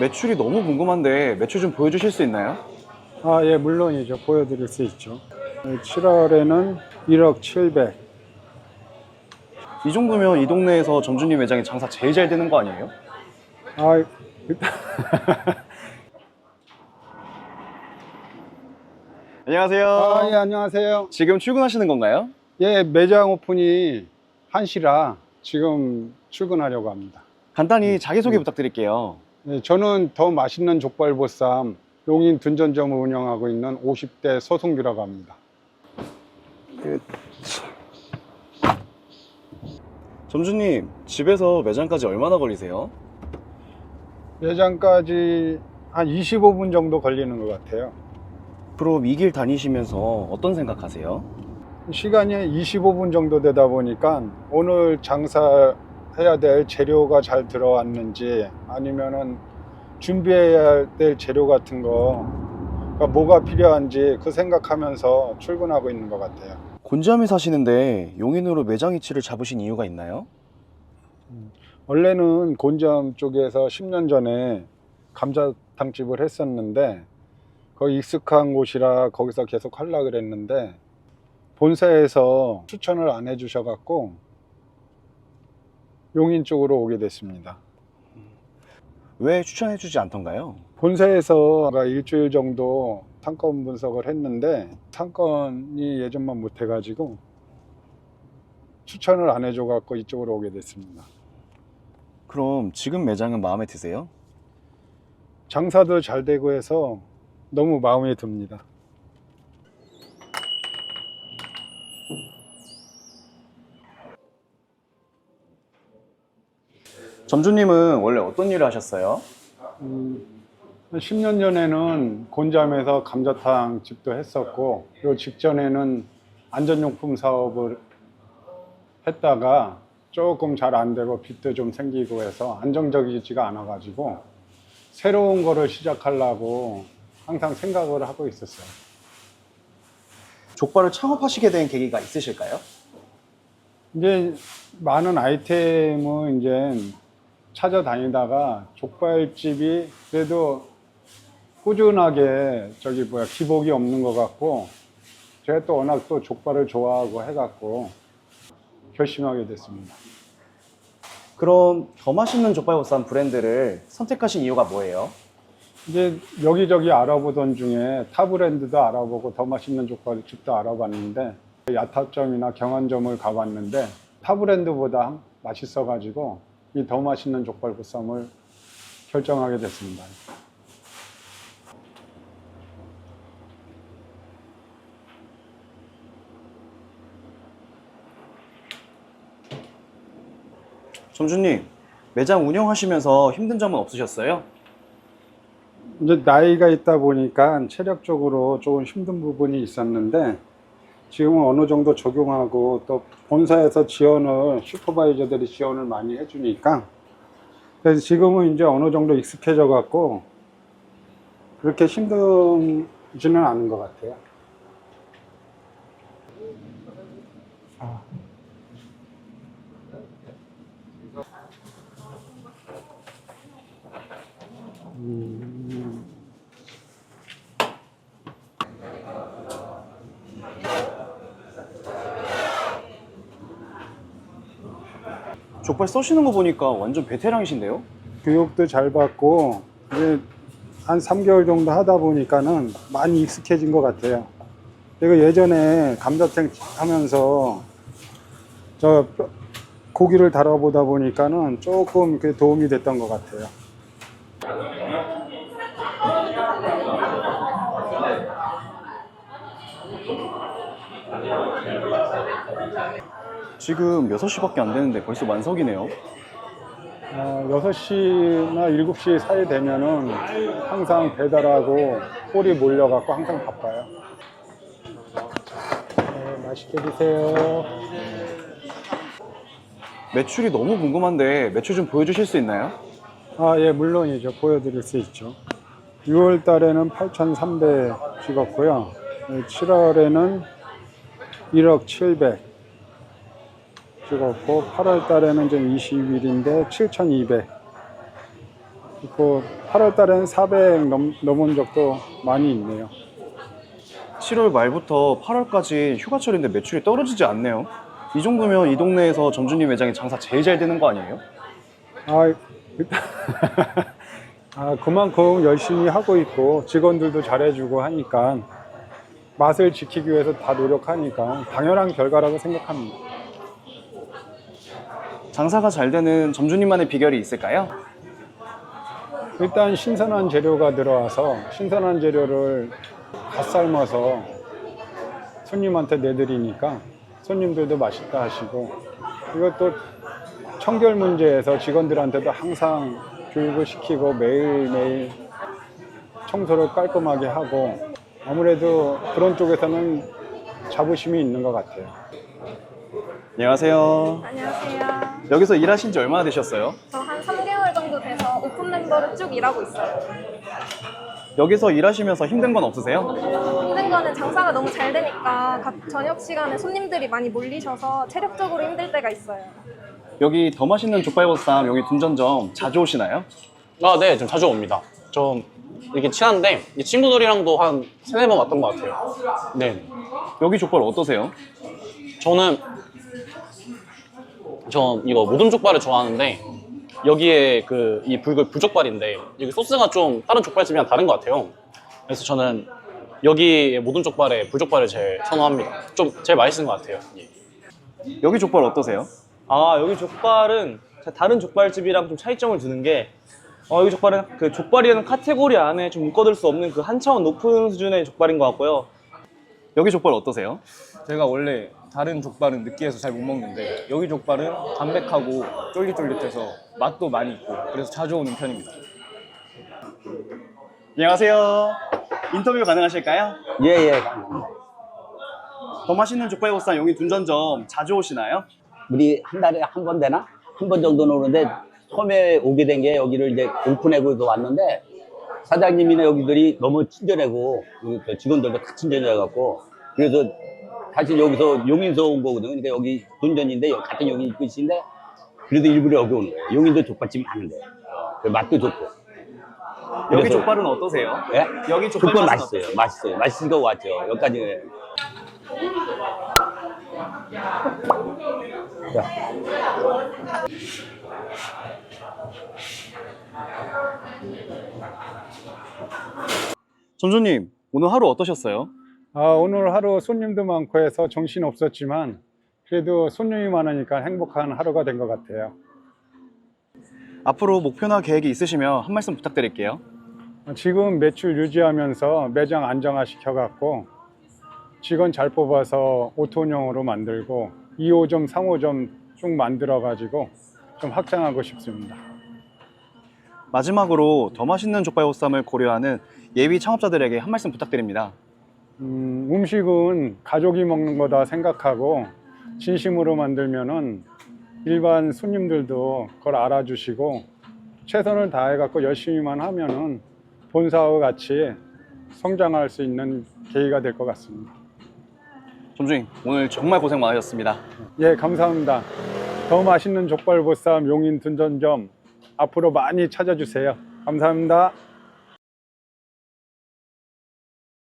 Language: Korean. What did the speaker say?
매출이 너무 궁금한데 매출 좀 보여주실 수 있나요? 아, 예, 물론이죠. 보여드릴 수 있죠. 7월에는 1억 700. 이 정도면 이 동네에서 점주님 매장이 장사 제일 잘 되는 거 아니에요? 아, 일단 안녕하세요. 아, 예, 안녕하세요. 지금 출근하시는 건가요? 예, 매장 오픈이 1시라 지금 출근하려고 합니다. 간단히 자기소개 부탁드릴게요. 예, 저는 더 맛있는 족발보쌈 용인 둔전점을 운영하고 있는 50대 서승규라고 합니다. 점주님, 집에서 매장까지 얼마나 걸리세요? 매장까지 한 25분 정도 걸리는 것 같아요. 그럼 이 길 다니시면서 어떤 생각하세요? 시간이 25분 정도 되다 보니까 오늘 장사 해야 될 재료가 잘 들어왔는지 아니면은 준비해야 될 재료 같은 거 그러니까 뭐가 필요한지 그 생각하면서 출근하고 있는 것 같아요. 곤지암에 사시는데 용인으로 매장 위치를 잡으신 이유가 있나요? 원래는 곤점 쪽에서 10년 전에 감자탕집을 했었는데 거기 익숙한 곳이라 거기서 계속 하려고 그랬는데 본사에서 추천을 안 해주셔갖고 용인 쪽으로 오게 됐습니다. 왜 추천해주지 않던가요? 본사에서 일주일 정도 상권 분석을 했는데 상권이 예전만 못해가지고 추천을 안 해줘갖고 이쪽으로 오게 됐습니다. 그럼 지금 매장은 마음에 드세요? 장사도 잘 되고 해서 너무 마음에 듭니다. 점주님은 원래 어떤 일을 하셨어요? 한 10년 전에는 곤잠에서 감자탕 집도 했었고, 요 직전에는 안전용품 사업을 했다가 조금 잘 안 되고 빚도 좀 생기고 해서 안정적이지가 않아 가지고 새로운 거를 시작하려고 항상 생각을 하고 있었어요. 족발을 창업하시게 된 계기가 있으실까요? 이제 많은 아이템은 이제 찾아다니다가 족발집이 그래도 꾸준하게 저기 뭐야 기복이 없는 것 같고 제가 또 워낙 또 족발을 좋아하고 해갖고 결심하게 됐습니다. 그럼 더 맛있는 족발보쌈 브랜드를 선택하신 이유가 뭐예요? 이제 여기저기 알아보던 중에 타 브랜드도 알아보고 더 맛있는 족발집도 알아봤는데 야타점이나 경안점을 가봤는데 타 브랜드보다 맛있어가지고 이 더 맛있는 족발보쌈을 결정하게 됐습니다. 점주님, 매장 운영하시면서 힘든 점은 없으셨어요? 이제 나이가 있다 보니까 체력적으로 조금 힘든 부분이 있었는데 지금은 어느 정도 적용하고 또 본사에서 지원을 슈퍼바이저들이 지원을 많이 해주니까 그래서 지금은 이제 어느 정도 익숙해져 갖고 그렇게 힘들지는 않은 것 같아요. 아. 족발 써시는 거 보니까 완전 베테랑이신데요? 교육도 잘 받고 이제 한 3개월 정도 하다 보니까는 많이 익숙해진 것 같아요. 내가 예전에 감자탕 하면서 저 뼈- 고기를 다뤄보다 보니까는 조금 그 도움이 됐던 것 같아요. 지금 6시밖에 안 되는데 벌써 만석이네요. 어, 6시나 7시 사이 되면은 항상 배달하고 홀이 몰려갖고 항상 바빠요. 네, 맛있게 드세요. 매출이 너무 궁금한데 매출 좀 보여주실 수 있나요? 아, 예, 물론이죠. 보여드릴 수 있죠. 6월 달에는 8,300 찍었고요. 7월에는 1억 700 찍었고, 8월 달에는 이제 20일인데 7,200. 있고 8월 달엔 400 넘, 넘은 적도 많이 있네요. 7월 말부터 8월까지 휴가철인데 매출이 떨어지지 않네요. 이 정도면 이 동네에서 점주님 매장이 장사 제일 잘 되는 거 아니에요? 아, 아, 그만큼 열심히 하고 있고 직원들도 잘해주고 하니까 맛을 지키기 위해서 다 노력하니까 당연한 결과라고 생각합니다. 장사가 잘 되는 점주님만의 비결이 있을까요? 일단 신선한 재료가 들어와서 신선한 재료를 갓 삶아서 손님한테 내드리니까 손님들도 맛있다 하시고 이것도 청결 문제에서 직원들한테도 항상 교육을 시키고 매일매일 청소를 깔끔하게 하고 아무래도 그런 쪽에서는 자부심이 있는 것 같아요. 안녕하세요. 안녕하세요. 여기서 일하신 지 얼마나 되셨어요? 저 한 3개월 정도 돼서 오픈 멤버로 쭉 일하고 있어요. 여기서 일하시면서 힘든 건 없으세요? 힘든 거는 장사가 너무 잘 되니까 각 저녁 시간에 손님들이 많이 몰리셔서 체력적으로 힘들 때가 있어요. 여기 더 맛있는 족발보쌈 여기 둔전점 자주 오시나요? 아, 네, 좀 자주 옵니다. 좀 이렇게 친한데 이 친구들이랑도 한 세네 번 왔던 것 같아요. 네, 여기 족발 어떠세요? 저는 저 이거 모든 족발을 좋아하는데 여기에 그 이 불글 불족발인데 여기 소스가 좀 다른 족발집이랑 다른 것 같아요. 그래서 저는 여기 모든 족발에 불족발을 제일 선호합니다. 좀 제일 맛있는 것 같아요. 예. 여기 족발 어떠세요? 아 여기 족발은 다른 족발집이랑 좀 차이점을 두는 게 어, 여기 족발은 그 족발이라는 카테고리 안에 좀 묶어둘 수 없는 그 한 차원 높은 수준의 족발인 것 같고요. 여기 족발 어떠세요? 제가 원래 다른 족발은 느끼해서 잘 못 먹는데 여기 족발은 담백하고 쫄깃쫄깃해서 맛도 많이 있고 그래서 자주 오는 편입니다. 안녕하세요. 인터뷰 가능하실까요? 예, 예. 더 맛있는 족발보쌈 여기 둔전점 자주 오시나요? 우리 한 달에 한 번 되나? 한 번 정도는 오는데 처음에 오게 된 게 여기를 이제 오픈하고도 왔는데 사장님이나 여기들이 너무 친절하고 그저 직원들도 다 친절해갖고 그래서 사실 여기서 용인서 온 거거든요. 그러니까 여기 돈전인데 같은 용인 끝인데 그래도 일부러 여기 오는 거예요. 용인도 족발집 많은데 그 맛도 좋고. 여기 그래서- 족발은 어떠세요? 예? 여기 족발 족발 맛은 맛있어요. 어떠세요? 맛있어요. 맛있으니까 왔죠. 여기까지. 점주님 오늘 하루 어떠셨어요? 아, 오늘 하루 손님도 많고 해서 정신 없었지만 그래도 손님이 많으니까 행복한 하루가 된 것 같아요. 앞으로 목표나 계획이 있으시면 한 말씀 부탁드릴게요. 지금 매출 유지하면서 매장 안정화 시켜갖고 직원 잘 뽑아서 오토용으로 만들고 2호점, 3호점 쭉 만들어가지고 좀 확장하고 싶습니다. 마지막으로 더 맛있는 족발 보쌈을 고려하는 예비 창업자들에게 한 말씀 부탁드립니다. 음, 음식은 가족이 먹는 거다 생각하고 진심으로 만들면은 일반 손님들도 그걸 알아주시고 최선을 다해 갖고 열심히만 하면은 본사와 같이 성장할 수 있는 계기가 될 것 같습니다. 점주님 오늘 정말 고생 많으셨습니다. 예, 감사합니다. 더 맛있는 족발보쌈 용인 둔전점 앞으로 많이 찾아주세요. 감사합니다.